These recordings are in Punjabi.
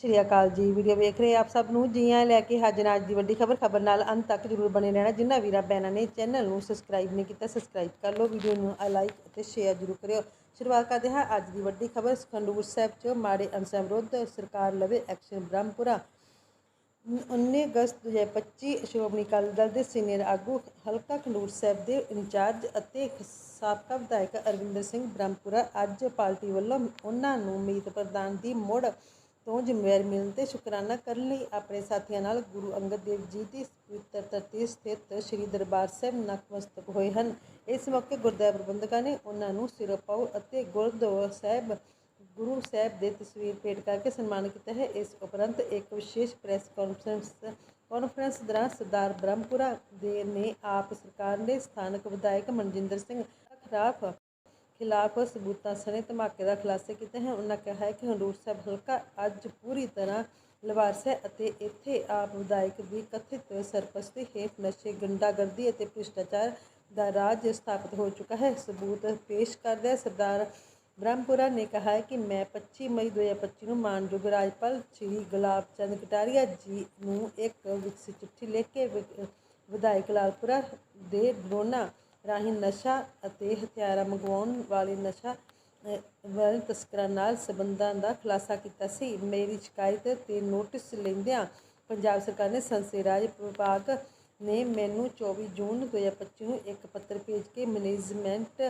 ਸ਼੍ਰੀ ਅਕਾਲ ਜੀ। ਵੀਡੀਓ ਵੇਖ ਰਹੇ ਆਪ ਸਭ ਨੂੰ ਜੀਆਂ ਲੈ ਕੇ ਹਾਜ਼ਰ ਅੱਜ ਦੀ ਵੱਡੀ ਖਬਰ। ਖਬਰ ਨਾਲ ਅੰਤ ਤੱਕ ਜਰੂਰ ਬਣੇ ਰਹਿਣਾ। ਜਿਨ੍ਹਾਂ ਵੀਰਾਂ ਭੈਣਾਂ ਨੇ ਚੈਨਲ ਨੂੰ ਸਬਸਕ੍ਰਾਈਬ ਨਹੀਂ ਕੀਤਾ ਸਬਸਕ੍ਰਾਈਬ ਕਰ ਲਓ। ਵੀਡੀਓ ਨੂੰ ਲਾਈਕ ਅਤੇ ਸ਼ੇਅਰ ਜਰੂਰ ਕਰਿਓ। ਸ਼ੁਰੂਆਤ ਕਰਦੇ ਹਾਂ ਅੱਜ ਦੀ ਵੱਡੀ ਖਬਰ। ਖੰਡੂਰ ਸਾਹਿਬ 'ਚ ਮਾੜੇ ਅਨਸਰਾਂ ਵਿਰੁੱਧ ਸਰਕਾਰ ਲਵੇ ਐਕਸ਼ਨ ਬ੍ਰਹਮਪੁਰਾ। 19 ਅਗਸਤ 2025 ਸ਼੍ਰੋਮਣੀ ਅਕਾਲੀ ਦਲ ਦੇ ਸੀਨੀਅਰ ਆਗੂ ਹਲਕਾ ਖੰਡੂਰ ਸਾਹਿਬ ਦੇ ਇੰਚਾਰਜ ਅਤੇ ਸਾਬਕਾ ਵਿਧਾਇਕ ਅਰਵਿੰਦਰ ਸਿੰਘ ਬ੍ਰਹਮਪੁਰਾ ਅੱਜ ਪਾਰਟੀ ਵੱਲੋਂ ਉਹਨਾਂ ਨੂੰ ਮੀਤ ਪ੍ਰਦਾਨ ਦੀ ਮੁੜ ਤੋਂ ਜ਼ਿੰਮੇਵਾਰੀ ਮਿਲਣ ਤੇ ਸ਼ੁਕਰਾਨਾ ਕਰਨ ਲਈ ਆਪਣੇ ਸਾਥੀਆਂ ਨਾਲ ਗੁਰੂ ਅੰਗਦ ਦੇਵ ਜੀ ਦੀ ਪਵਿੱਤਰ ਧਰਤੀ ਸਥਿਤ ਸ੍ਰੀ ਦਰਬਾਰ ਸਾਹਿਬ ਨਤਮਸਤਕ ਹੋਏ ਹਨ। ਇਸ ਮੌਕੇ ਗੁਰਦੁਆਰਾ ਪ੍ਰਬੰਧਕਾਂ ਨੇ ਉਹਨਾਂ ਨੂੰ ਸਿਰੋਪਾਓ ਅਤੇ ਗੁਰਦੁਆਰਾ ਸਾਹਿਬ, ਗੁਰੂ ਸਾਹਿਬ ਦੇ ਤਸਵੀਰ ਭੇਟ ਕਰਕੇ ਸਨਮਾਨ ਕੀਤਾ ਹੈ। ਇਸ ਉਪਰੰਤ ਇੱਕ ਵਿਸ਼ੇਸ਼ ਪ੍ਰੈਸ ਕਾਨਫਰੰਸ ਕਾਨਫਰੰਸ ਦੌਰਾਨ ਸਰਦਾਰ ਬ੍ਰਹਮਪੁਰਾ ਦੇ ਨੇ ਆਪ ਸਰਕਾਰ ਦੇ ਸਥਾਨਕ ਵਿਧਾਇਕ ਮਨਜਿੰਦਰ ਸਿੰਘ ਖਿਲਾਫ ਖਿਲਾਫ ਸਬੂਤਾਂ ਸਣੇ ਧਮਾਕੇ ਦਾ ਖੁਲਾਸੇ ਕੀਤੇ ਹਨ ਉਹਨਾਂ ਕਿਹਾ ਹੈ ਕਿ ਹੰਡੂਰ ਸਾਹਿਬ ਹਲਕਾ ਅੱਜ ਪੂਰੀ ਤਰ੍ਹਾਂ ਲਵਾਰਸ ਹੈ ਅਤੇ ਇੱਥੇ ਆਪ ਵਿਧਾਇਕ ਦੀ ਕਥਿਤ ਸਰਪ੍ਰਸਤੀ ਹੇਠ ਨਸ਼ੇ ਗੁੰਡਾਗਰਦੀ ਅਤੇ ਭ੍ਰਿਸ਼ਟਾਚਾਰ ਦਾ ਰਾਜ ਸਥਾਪਿਤ ਹੋ ਚੁੱਕਾ ਹੈ ਸਬੂਤ ਪੇਸ਼ ਕਰਦਿਆਂ ਸਰਦਾਰ ਬ੍ਰਹਮਪੁਰਾ ਨੇ ਕਿਹਾ ਹੈ ਕਿ ਮੈਂ 25 ਮਈ 2025 ਨੂੰ ਮਾਨਯੋਗ ਰਾਜਪਾਲ ਸ਼੍ਰੀ ਗੁਲਾਬ ਚੰਦ ਕਟਾਰੀਆ ਜੀ ਨੂੰ ਇੱਕ ਵਿਕਸਿਤ ਚਿੱਠੀ ਲਿਖ ਕੇ ਵਿ- ਵਿਧਾਇਕ ਲਾਲਪੁਰਾ ਦੇ ਡਰੋਨਾਂ ਰਾਹੀਂ ਨਸ਼ਾ ਅਤੇ ਹਥਿਆਰਾਂ ਮੰਗਵਾਉਣ ਵਾਲੇ ਨਸ਼ਾ ਅ, ਤਸਕਰਾਂ ਨਾਲ ਸਬੰਧਾਂ ਦਾ ਖੁਲਾਸਾ ਕੀਤਾ ਸੀ। ਮੇਰੀ ਸ਼ਿਕਾਇਤ ਤੇ ਨੋਟਿਸ ਲੈਂਦਿਆਂ ਪੰਜਾਬ ਸਰਕਾਰ ਨੇ ਸੰਸਦੀ ਰਾਜ ਵਿਭਾਗ ਨੇ ਮੈਨੂੰ 24 ਜੂਨ 2025 ਨੂੰ ਇੱਕ ਪੱਤਰ ਭੇਜ ਕੇ ਮੈਨੇਜਮੈਂਟ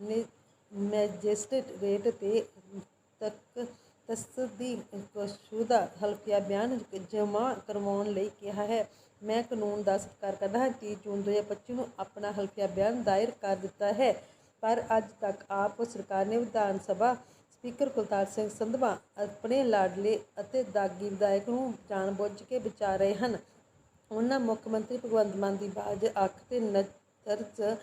ਨੇ ਮੈਜਿਸਟਰੇਟ ਤੇ ਤੱਕ ਤਸਦੀਕਸ਼ੁਦਾ ਹਲਫੀਆ ਬਿਆਨ ਜਮ੍ਹਾਂ ਕਰਵਾਉਣ ਲਈ ਕਿਹਾ ਹੈ। ਮੈਂ ਕਾਨੂੰਨ ਦਾ ਸਤਿਕਾਰ ਕਰਦਾ ਹਾਂ। 30 ਜੂਨ 2025 ਨੂੰ ਆਪਣਾ ਹਲਫੀਆ ਬਿਆਨ ਦਾਇਰ ਕਰ ਦਿੱਤਾ ਹੈ। ਪਰ ਅੱਜ ਤੱਕ ਆਪ ਸਰਕਾਰ ਨੇ ਵਿਧਾਨ ਸਭਾ ਸਪੀਕਰ ਕੁਲਤਾਰ ਸਿੰਘ ਸੰਧਵਾ ਆਪਣੇ ਲਾਡਲੇ ਅਤੇ ਦਾਗੀ ਵਿਧਾਇਕ ਨੂੰ ਜਾਣਬੁੱਝ ਕੇ ਬਚਾ ਰਹੇ ਹਨ। ਉਹਨਾਂ ਮੁੱਖ ਮੰਤਰੀ ਭਗਵੰਤ ਮਾਨ ਦੀ ਬਾਜ ਅੱਖ ਤੇ ਨਜ਼ਰ 'ਚ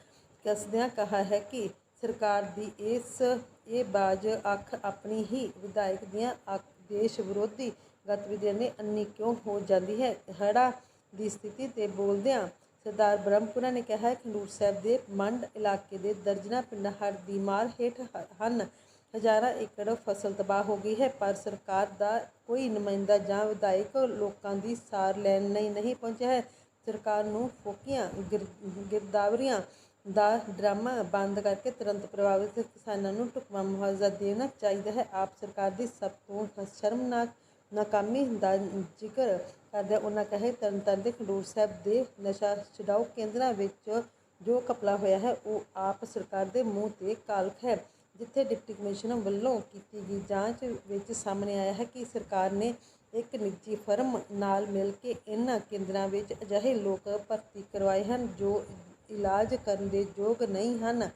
ਕਸਦਿਆਂ ਕਹਾ ਹੈ ਕਿ ਸਰਕਾਰ ਦੀ ਇਸ, ਇਹ ਬਾਜ ਅੱਖ ਆਪਣੀ ਹੀ ਵਿਧਾਇਕ ਦੀਆਂ ਅੱਖ- ਦੇਸ਼ ਵਿਰੋਧੀ ਗਤੀਵਿਧੀਆਂ ਨੇ ਅੰਨੀ ਕਿਉਂ ਹੋ ਜਾਂਦੀ ਹੈ? ਹੜਾ ਦੀ ਸਥਿਤੀ ਤੇ ਬੋਲਦਿਆਂ ਸਰਦਾਰ ਬ੍ਰਹਮਪੁਰਾ ਨੇ ਕਿਹਾ ਹੈ ਖੰਡੂਰ ਸਾਹਿਬ ਦੇ ਮੰਡ ਇਲਾਕੇ ਦੇ ਦਰਜਨਾ ਪਿੰਡ ਹੜ੍ਹ ਦੀ ਮਾਰ ਹੇਠ ਹਨ। ਹਜ਼ਾਰਾਂ ਏਕੜ ਫਸਲ ਤਬਾਹ ਹੋ ਗਈ ਹੈ, ਪਰ ਸਰਕਾਰ ਦਾ ਕੋਈ ਨੁਮਾਇੰਦਾ ਜਾਂ ਵਿਧਾਇਕ ਲੋਕਾਂ ਦੀ ਸਾਰ ਲੈਣ ਲਈ ਨਹੀਂ ਪਹੁੰਚਿਆ ਹੈ। ਸਰਕਾਰ ਨੂੰ ਫੋਕੀਆਂ, ਗਿਰ- ਗਿਰਦਾਵਰੀਆਂ ਦਾ ਡਰਾਮਾ ਬੰਦ ਕਰਕੇ ਤੁਰੰਤ ਪ੍ਰਭਾਵਿਤ ਕਿਸਾਨਾਂ ਨੂੰ ਢੁਕਵਾਂ ਮੁਆਵਜ਼ਾ ਦੇਣਾ ਚਾਹੀਦਾ ਹੈ। ਆਪ ਸਰਕਾਰ ਦੀ ਸਭ ਤੋਂ ਸ਼ਰਮਨਾਕ ਨਾਕਾਮੀ ਦਾ ਜ਼ਿਕਰ ਕਰਦਿਆਂ ਉਹਨਾਂ ਕਹੇ, ਤਰਨਤਾਰਨ ਦੇ ਖਡੂਰ ਸਾਹਿਬ ਦੇ ਨਸ਼ਾ ਛਡਾਓ ਕੇਂਦਰਾਂ ਵਿੱਚ ਜੋ ਕਪਲਾ ਹੋਇਆ ਹੈ, ਉਹ ਆਪ ਸਰਕਾਰ ਦੇ ਮੂੰਹ ਤੇ ਕਾਲਖ ਹੈ, ਜਿੱਥੇ ਡਿਪਟੀ ਕਮਿਸ਼ਨਰ ਵੱਲੋਂ ਕੀਤੀ ਗਈ ਜਾਂਚ ਵਿੱਚ ਸਾਹਮਣੇ ਆਇਆ ਹੈ ਕਿ ਸਰਕਾਰ ਨੇ ਇੱਕ ਨਿੱਜੀ ਫਰਮ ਨਾਲ ਮਿਲ ਕੇ ਇਹਨਾਂ ਕੇਂਦਰਾਂ ਵਿੱਚ ਅਜਿਹੇ ਲੋਕ ਭਰਤੀ ਕਰਵਾਏ ਹਨ, ਜੋ ਇਲਾਜ ਕਰਨ ਦੇ ਯੋਗ ਨਹੀਂ ਹਨ,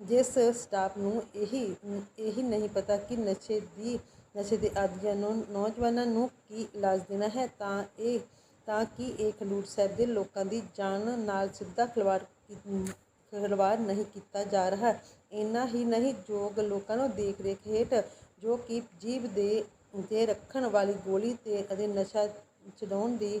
ਜਿਸ ਸਟਾਫ ਨੂੰ ਇਹੀ ਇਹੀ ਨਹੀਂ ਪਤਾ ਕਿ ਨਸ਼ੇ ਦੀ, ਨਸ਼ੇ ਦੇ ਆਦੀਆਂ ਨੂੰ, ਨੌਜਵਾਨਾਂ ਨੂੰ ਕੀ ਇਲਾਜ ਦੇਣਾ ਹੈ, ਤਾਂ ਇਹ, ਤਾਂ ਕਿ ਇਹ ਖਡੂਰ ਸਾਹਿਬ ਦੇ ਲੋਕਾਂ ਦੀ ਜਾਨ ਨਾਲ ਸਿੱਧਾ ਖਿਲਵਾੜ ਖਿਲਵਾੜ ਨਹੀਂ ਕੀਤਾ ਜਾ ਰਿਹਾ। ਇੰਨਾ ਹੀ ਨਹੀਂ, ਯੋਗ ਲੋਕਾਂ ਨੂੰ ਦੇਖ ਰੇਖ ਹੇਠ ਜੋ ਕਿ ਜੀਵ ਦੇ ਤੇ ਰੱਖਣ ਵਾਲੀ ਗੋਲੀ ਤੇ ਅਤੇ ਨਸ਼ਾ ਛਡਾਉਣ ਦੀ